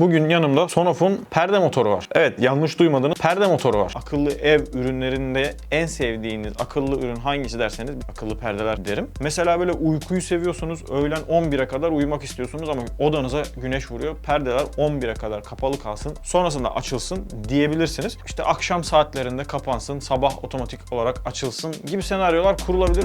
Bugün yanımda Sonof'un perde motoru var. Evet yanlış duymadınız perde motoru var. Akıllı ev ürünlerinde en sevdiğiniz akıllı ürün hangisi derseniz akıllı perdeler derim. Mesela böyle uykuyu seviyorsunuz öğlen 11'e kadar uyumak istiyorsunuz ama odanıza güneş vuruyor. Perdeler 11'e kadar kapalı kalsın sonrasında açılsın diyebilirsiniz. İşte akşam saatlerinde kapansın sabah otomatik olarak açılsın gibi senaryolar kurulabilir.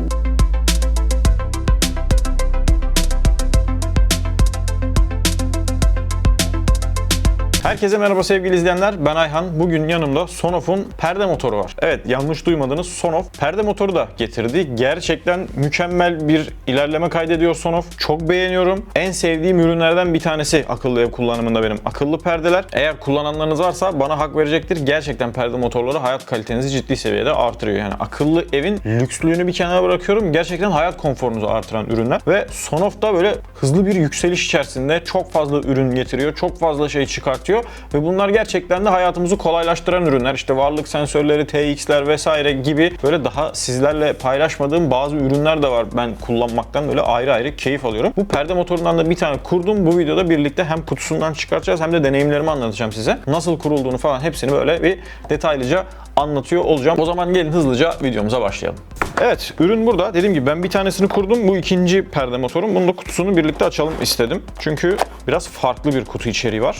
Herkese merhaba sevgili izleyenler. Ben Ayhan. Bugün yanımda Sonof'un perde motoru var. Evet yanlış duymadınız. Sonof perde motoru da getirdi. Gerçekten mükemmel bir ilerleme kaydediyor Sonof. Çok beğeniyorum. En sevdiğim ürünlerden bir tanesi akıllı ev kullanımında benim. Akıllı perdeler. Eğer kullananlarınız varsa bana hak verecektir. Gerçekten perde motorları hayat kalitenizi ciddi seviyede artırıyor. Yani akıllı evin lükslüğünü bir kenara bırakıyorum. Gerçekten hayat konforunuzu artıran ürünler. Ve Sonof da böyle hızlı bir yükseliş içerisinde çok fazla ürün getiriyor. Çok fazla şey çıkartıyor ve bunlar gerçekten de hayatımızı kolaylaştıran ürünler. İşte varlık sensörleri, TX'ler vesaire gibi böyle daha sizlerle paylaşmadığım bazı ürünler de var. Ben kullanmaktan böyle ayrı ayrı keyif alıyorum. Bu perde motorundan da bir tane kurdum. Bu videoda birlikte hem kutusundan çıkartacağız hem de deneyimlerimi anlatacağım size. Nasıl kurulduğunu falan hepsini böyle bir detaylıca anlatıyor olacağım. O zaman gelin hızlıca videomuza başlayalım. Evet, ürün burada. Dediğim gibi ben bir tanesini kurdum. Bu ikinci perde motorum. Bunun da kutusunu birlikte açalım istedim. Çünkü biraz farklı bir kutu içeriği var.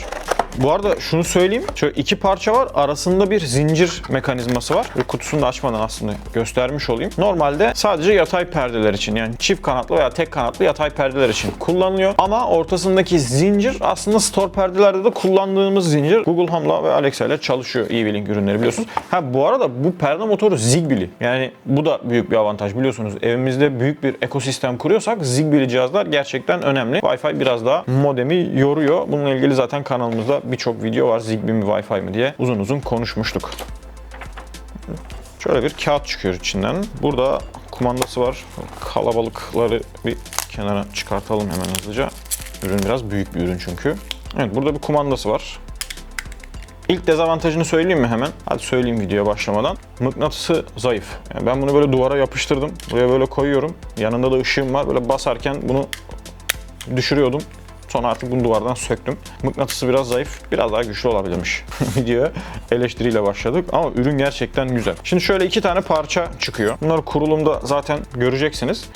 Bu arada şunu söyleyeyim. Şöyle iki parça var. Arasında bir zincir mekanizması var. Ve kutusunu da açmadan aslında göstermiş olayım. Normalde sadece yatay perdeler için yani çift kanatlı veya tek kanatlı yatay perdeler için kullanılıyor. Ama ortasındaki zincir aslında store perdelerde de kullandığımız zincir. Google Home'la ve Alexa ile çalışıyor e-Link ürünleri biliyorsunuz. Ha bu arada bu perde motoru Zigbee. Yani bu da büyük bir avantaj biliyorsunuz. Evimizde büyük bir ekosistem kuruyorsak Zigbee'li cihazlar gerçekten önemli. Wi-Fi biraz daha modemi yoruyor. Bununla ilgili zaten kanalımızda birçok video var. Zigbee mi Wi-Fi mi diye uzun uzun konuşmuştuk. Şöyle bir kağıt çıkıyor içinden. Burada kumandası var. Kalabalıkları bir kenara çıkartalım hemen hızlıca. Ürün biraz büyük bir ürün çünkü. Evet burada bir kumandası var. İlk dezavantajını söyleyeyim mi hemen? Hadi söyleyeyim videoya başlamadan. Mıknatısı zayıf. Yani ben bunu böyle duvara yapıştırdım. Buraya böyle koyuyorum. Yanında da ışığım var. Böyle basarken bunu düşürüyordum. Sonra artık bunu duvardan söktüm. Mıknatısı biraz zayıf. Biraz daha güçlü olabilirmiş. Videoya eleştiriyle başladık ama ürün gerçekten güzel. Şimdi şöyle iki tane parça çıkıyor. Bunları kurulumda zaten göreceksiniz.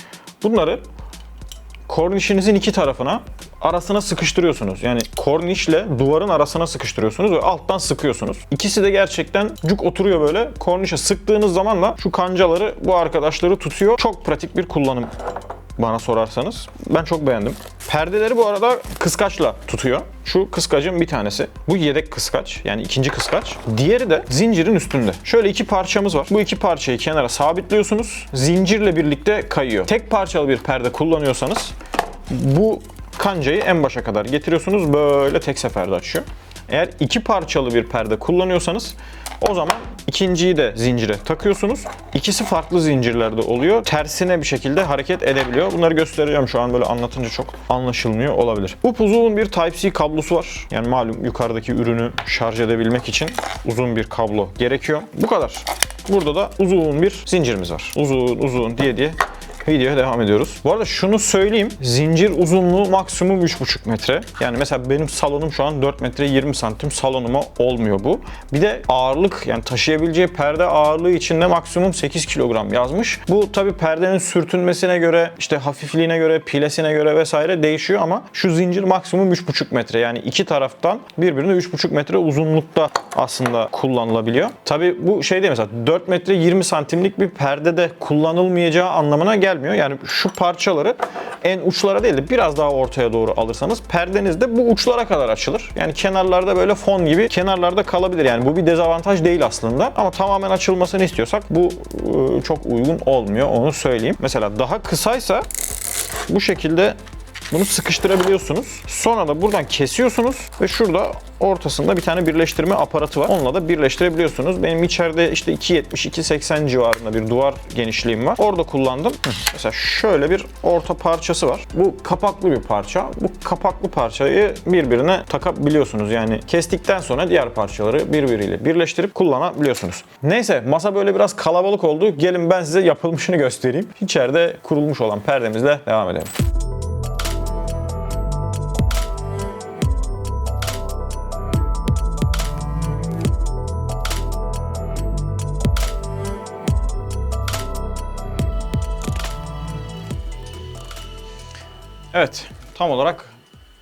Bunları kornişinizin iki tarafına arasına sıkıştırıyorsunuz. Yani kornişle duvarın arasına sıkıştırıyorsunuz ve alttan sıkıyorsunuz. İkisi de gerçekten cuk oturuyor böyle. Kornişe sıktığınız zaman da şu kancaları bu arkadaşları tutuyor. Çok pratik bir kullanım bana sorarsanız. Ben çok beğendim. Perdeleri bu arada kıskaçla tutuyor. Şu kıskacın bir tanesi. Bu yedek kıskaç yani ikinci kıskaç. Diğeri de zincirin üstünde. Şöyle iki parçamız var. Bu iki parçayı kenara sabitliyorsunuz. Zincirle birlikte kayıyor. Tek parçalı bir perde kullanıyorsanız bu kancayı en başa kadar getiriyorsunuz. Böyle tek seferde açıyor. Eğer iki parçalı bir perde kullanıyorsanız o zaman ikinciyi de zincire takıyorsunuz. İkisi farklı zincirlerde oluyor. Tersine bir şekilde hareket edebiliyor. Bunları göstereceğim şu an böyle anlatınca çok anlaşılmıyor olabilir. Bu uzun bir Type-C kablosu var. Yani malum yukarıdaki ürünü şarj edebilmek için uzun bir kablo gerekiyor. Bu kadar. Burada da uzun bir zincirimiz var. Uzun uzun diye diye videoya devam ediyoruz. Bu arada şunu söyleyeyim. Zincir uzunluğu maksimum 3,5 metre. Yani mesela benim salonum şu an 4 metre 20 santim salonuma olmuyor bu. Bir de ağırlık yani taşıyabileceği perde ağırlığı içinde maksimum 8 kilogram yazmış. Bu tabi perdenin sürtünmesine göre işte hafifliğine göre pilesine göre vesaire değişiyor ama şu zincir maksimum 3,5 metre. Yani iki taraftan birbirine 3,5 metre uzunlukta aslında kullanılabiliyor. Tabi bu şey değil mesela 4 metre 20 santimlik bir perdede kullanılmayacağı anlamına gelmiyor. Yani şu parçaları en uçlara değil de biraz daha ortaya doğru alırsanız perdeniz de bu uçlara kadar açılır. Yani kenarlarda böyle fon gibi kenarlarda kalabilir. Yani bu bir dezavantaj değil aslında. Ama tamamen açılmasını istiyorsak bu e, çok uygun olmuyor onu söyleyeyim. Mesela daha kısaysa bu şekilde bunu sıkıştırabiliyorsunuz. Sonra da buradan kesiyorsunuz ve şurada ortasında bir tane birleştirme aparatı var. Onunla da birleştirebiliyorsunuz. Benim içeride işte 2.70-2.80 civarında bir duvar genişliğim var. Orada kullandım. Mesela şöyle bir orta parçası var. Bu kapaklı bir parça. Bu kapaklı parçayı birbirine takabiliyorsunuz. Yani kestikten sonra diğer parçaları birbiriyle birleştirip kullanabiliyorsunuz. Neyse masa böyle biraz kalabalık oldu. Gelin ben size yapılmışını göstereyim. İçeride kurulmuş olan perdemizle devam edelim. Evet, tam olarak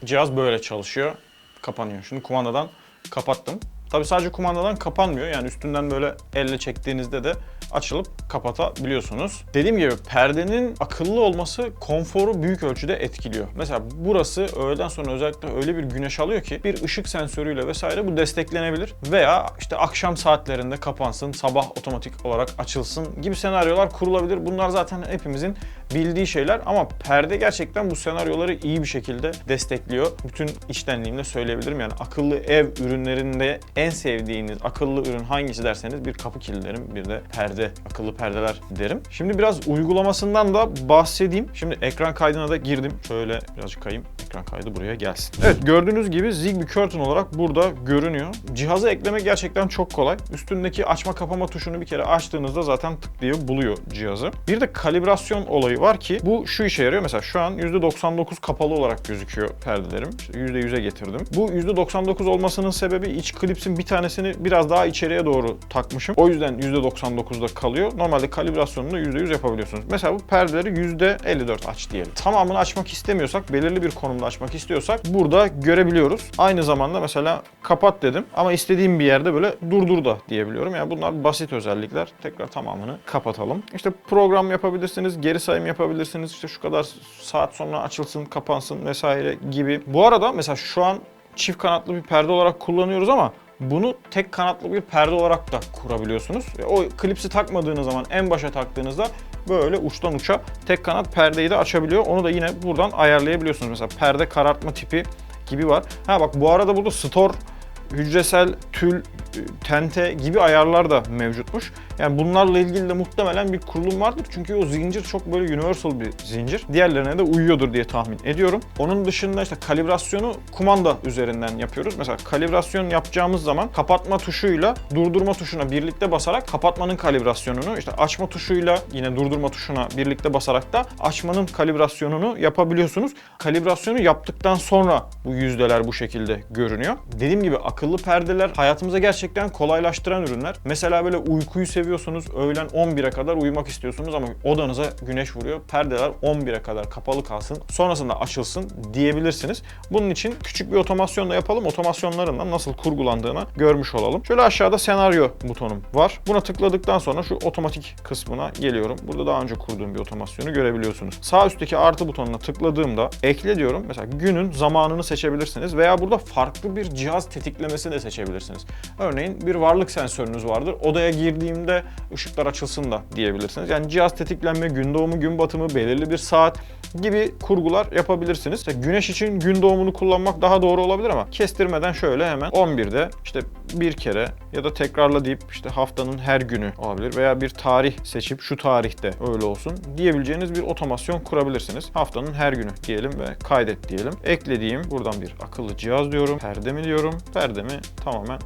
cihaz böyle çalışıyor. Kapanıyor. Şimdi kumandadan kapattım. Tabii sadece kumandadan kapanmıyor. Yani üstünden böyle elle çektiğinizde de açılıp kapatabiliyorsunuz. Dediğim gibi perdenin akıllı olması konforu büyük ölçüde etkiliyor. Mesela burası öğleden sonra özellikle öyle bir güneş alıyor ki bir ışık sensörüyle vesaire bu desteklenebilir. Veya işte akşam saatlerinde kapansın, sabah otomatik olarak açılsın gibi senaryolar kurulabilir. Bunlar zaten hepimizin bildiği şeyler ama perde gerçekten bu senaryoları iyi bir şekilde destekliyor. Bütün içtenliğimle söyleyebilirim. Yani akıllı ev ürünlerinde en sevdiğiniz akıllı ürün hangisi derseniz bir kapı kilidi derim, bir de perde, akıllı perdeler derim. Şimdi biraz uygulamasından da bahsedeyim. Şimdi ekran kaydına da girdim. Şöyle birazcık kayayım. Ekran kaydı buraya gelsin. Evet gördüğünüz gibi Zigbee Curtain olarak burada görünüyor. Cihazı eklemek gerçekten çok kolay. Üstündeki açma kapama tuşunu bir kere açtığınızda zaten tık diye buluyor cihazı. Bir de kalibrasyon olayı var ki bu şu işe yarıyor. Mesela şu an %99 kapalı olarak gözüküyor perdelerim. İşte %100'e getirdim. Bu %99 olmasının sebebi iç klipsin bir tanesini biraz daha içeriye doğru takmışım. O yüzden %99'da kalıyor. Normalde kalibrasyonunu %100 yapabiliyorsunuz. Mesela bu perdeleri %54 aç diyelim. Tamamını açmak istemiyorsak, belirli bir konumda açmak istiyorsak burada görebiliyoruz. Aynı zamanda mesela kapat dedim ama istediğim bir yerde böyle durdur da diyebiliyorum. Yani bunlar basit özellikler. Tekrar tamamını kapatalım. İşte program yapabilirsiniz, geri sayım yapabilirsiniz. İşte şu kadar saat sonra açılsın, kapansın vesaire gibi. Bu arada mesela şu an çift kanatlı bir perde olarak kullanıyoruz ama bunu tek kanatlı bir perde olarak da kurabiliyorsunuz. E, O klipsi takmadığınız zaman en başa taktığınızda böyle uçtan uça tek kanat perdeyi de açabiliyor. Onu da yine buradan ayarlayabiliyorsunuz. Mesela perde karartma tipi gibi var. Ha bak bu arada burada store hücresel tül, e, tente gibi ayarlar da mevcutmuş. Yani bunlarla ilgili de muhtemelen bir kurulum vardır. Çünkü o zincir çok böyle universal bir zincir. Diğerlerine de uyuyordur diye tahmin ediyorum. Onun dışında işte kalibrasyonu kumanda üzerinden yapıyoruz. Mesela kalibrasyon yapacağımız zaman kapatma tuşuyla durdurma tuşuna birlikte basarak kapatmanın kalibrasyonunu, işte açma tuşuyla yine durdurma tuşuna birlikte basarak da açmanın kalibrasyonunu yapabiliyorsunuz. Kalibrasyonu yaptıktan sonra bu yüzdeler bu şekilde görünüyor. Dediğim gibi akıllı perdeler hayatımıza gerçekten kolaylaştıran ürünler. Mesela böyle uykuyu seviyorsunuz, öğlen 11'e kadar uyumak istiyorsunuz ama odanıza güneş vuruyor. Perdeler 11'e kadar kapalı kalsın, sonrasında açılsın diyebilirsiniz. Bunun için küçük bir otomasyon da yapalım. Otomasyonların da nasıl kurgulandığını görmüş olalım. Şöyle aşağıda senaryo butonum var. Buna tıkladıktan sonra şu otomatik kısmına geliyorum. Burada daha önce kurduğum bir otomasyonu görebiliyorsunuz. Sağ üstteki artı butonuna tıkladığımda ekle diyorum. Mesela günün zamanını seçebilirsiniz veya burada farklı bir cihaz tetiklemesi de seçebilirsiniz. Örneğin bir varlık sensörünüz vardır. Odaya girdiğimde ışıklar açılsın da diyebilirsiniz. Yani cihaz tetiklenme, gün doğumu, gün batımı, belirli bir saat gibi kurgular yapabilirsiniz. Mesela güneş için gün doğumunu kullanmak daha doğru olabilir ama kestirmeden şöyle hemen 11'de işte bir kere ya da tekrarla deyip işte haftanın her günü olabilir veya bir tarih seçip şu tarihte öyle olsun diyebileceğiniz bir otomasyon kurabilirsiniz. Haftanın her günü diyelim ve kaydet diyelim. Eklediğim buradan bir akıllı cihaz diyorum. Perde mi diyorum. Perdemi tamamen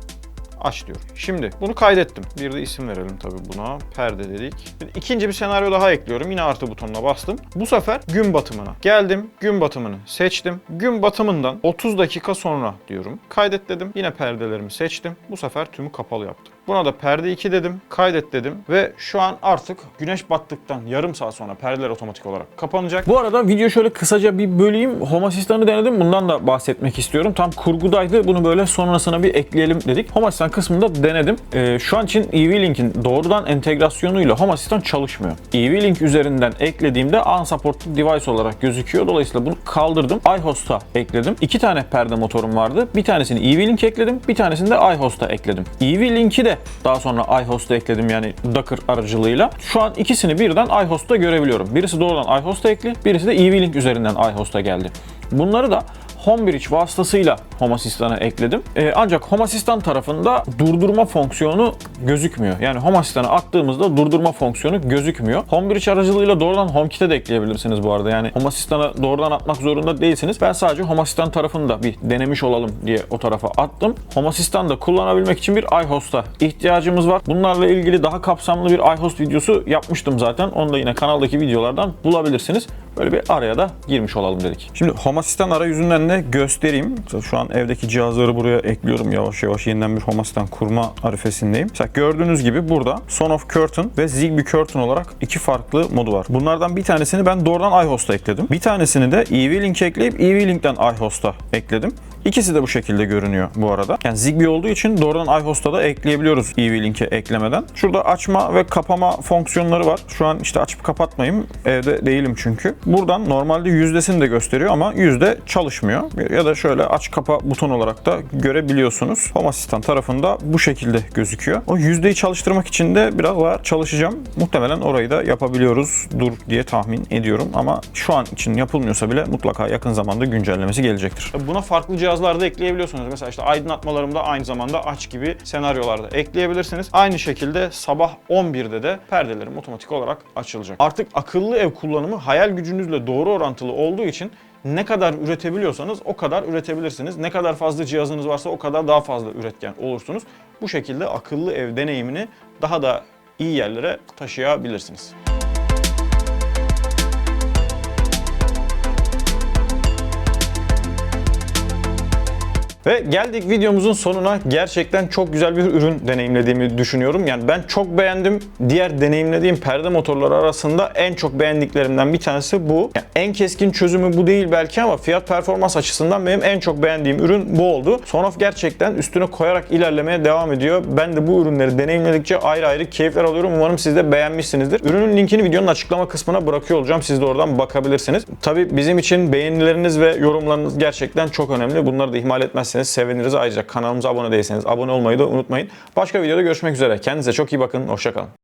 aç diyorum. Şimdi bunu kaydettim. Bir de isim verelim tabii buna. Perde dedik. İkinci bir senaryo daha ekliyorum. Yine artı butonuna bastım. Bu sefer gün batımına. Geldim gün batımını seçtim. Gün batımından 30 dakika sonra diyorum. Kaydet dedim. Yine perdelerimi seçtim. Bu sefer tümü kapalı yaptım. Buna da perde 2 dedim. Kaydet dedim. Ve şu an artık güneş battıktan yarım saat sonra perdeler otomatik olarak kapanacak. Bu arada video şöyle kısaca bir böleyim. Home Asistan'ı denedim. Bundan da bahsetmek istiyorum. Tam kurgudaydı. Bunu böyle sonrasına bir ekleyelim dedik. Home Asistan kısmında denedim. Ee, şu an için EV-Link'in doğrudan entegrasyonuyla Home Asistan çalışmıyor. EV-Link üzerinden eklediğimde unsupported device olarak gözüküyor. Dolayısıyla bunu kaldırdım. iHost'a ekledim. İki tane perde motorum vardı. Bir tanesini EV-Link ekledim. Bir tanesini de iHost'a ekledim. EV-Link'i de daha sonra iHost'a ekledim yani Docker aracılığıyla. Şu an ikisini birden iHost'ta görebiliyorum. Birisi doğrudan iHost'a ekli, birisi de EV-Link üzerinden iHost'a geldi. Bunları da HomeBridge vasıtasıyla Home Asistan'a ekledim. Ee, ancak Home Asistan tarafında durdurma fonksiyonu gözükmüyor. Yani Home Asistan'a attığımızda durdurma fonksiyonu gözükmüyor. HomeBridge aracılığıyla doğrudan HomeKit'e de ekleyebilirsiniz bu arada. Yani Home Asistan'a doğrudan atmak zorunda değilsiniz. Ben sadece Home Asistan tarafını da bir denemiş olalım diye o tarafa attım. Home Asistan'da kullanabilmek için bir iHost'a ihtiyacımız var. Bunlarla ilgili daha kapsamlı bir iHost videosu yapmıştım zaten. Onu da yine kanaldaki videolardan bulabilirsiniz. Böyle bir araya da girmiş olalım dedik. Şimdi Home Assistant arayüzünden de göstereyim. Şu an evdeki cihazları buraya ekliyorum yavaş yavaş yeniden bir Home Assistant kurma arifesindeyim. Mesela gördüğünüz gibi burada Son of Curtain ve Zigbee Curtain olarak iki farklı modu var. Bunlardan bir tanesini ben doğrudan iHost'a ekledim. Bir tanesini de EV-Link ekleyip EV-Link'ten iHost'a ekledim. İkisi de bu şekilde görünüyor bu arada. Yani Zigbee olduğu için doğrudan iHost'a da ekleyebiliyoruz EV-Link'e eklemeden. Şurada açma ve kapama fonksiyonları var. Şu an işte açıp kapatmayayım. Evde değilim çünkü. Buradan normalde yüzdesini de gösteriyor ama yüzde çalışmıyor. Ya da şöyle aç kapa buton olarak da görebiliyorsunuz. Home Assistant tarafında bu şekilde gözüküyor. O yüzdeyi çalıştırmak için de biraz daha çalışacağım. Muhtemelen orayı da yapabiliyoruz dur diye tahmin ediyorum ama şu an için yapılmıyorsa bile mutlaka yakın zamanda güncellemesi gelecektir. Buna farklı cihazlarda ekleyebiliyorsunuz. Mesela işte aydınlatmalarımda aynı zamanda aç gibi senaryolarda ekleyebilirsiniz. Aynı şekilde sabah 11'de de perdelerim otomatik olarak açılacak. Artık akıllı ev kullanımı hayal gücünüzle doğru orantılı olduğu için ne kadar üretebiliyorsanız o kadar üretebilirsiniz. Ne kadar fazla cihazınız varsa o kadar daha fazla üretken olursunuz. Bu şekilde akıllı ev deneyimini daha da iyi yerlere taşıyabilirsiniz. Ve geldik videomuzun sonuna. Gerçekten çok güzel bir ürün deneyimlediğimi düşünüyorum. Yani ben çok beğendim. Diğer deneyimlediğim perde motorları arasında en çok beğendiklerimden bir tanesi bu. Yani en keskin çözümü bu değil belki ama fiyat performans açısından benim en çok beğendiğim ürün bu oldu. Sonoff gerçekten üstüne koyarak ilerlemeye devam ediyor. Ben de bu ürünleri deneyimledikçe ayrı ayrı keyifler alıyorum. Umarım siz de beğenmişsinizdir. Ürünün linkini videonun açıklama kısmına bırakıyor olacağım. Siz de oradan bakabilirsiniz. Tabii bizim için beğenileriniz ve yorumlarınız gerçekten çok önemli. Bunları da ihmal etmezseniz seviniriz. Ayrıca kanalımıza abone değilseniz abone olmayı da unutmayın. Başka videoda görüşmek üzere. Kendinize çok iyi bakın. Hoşçakalın.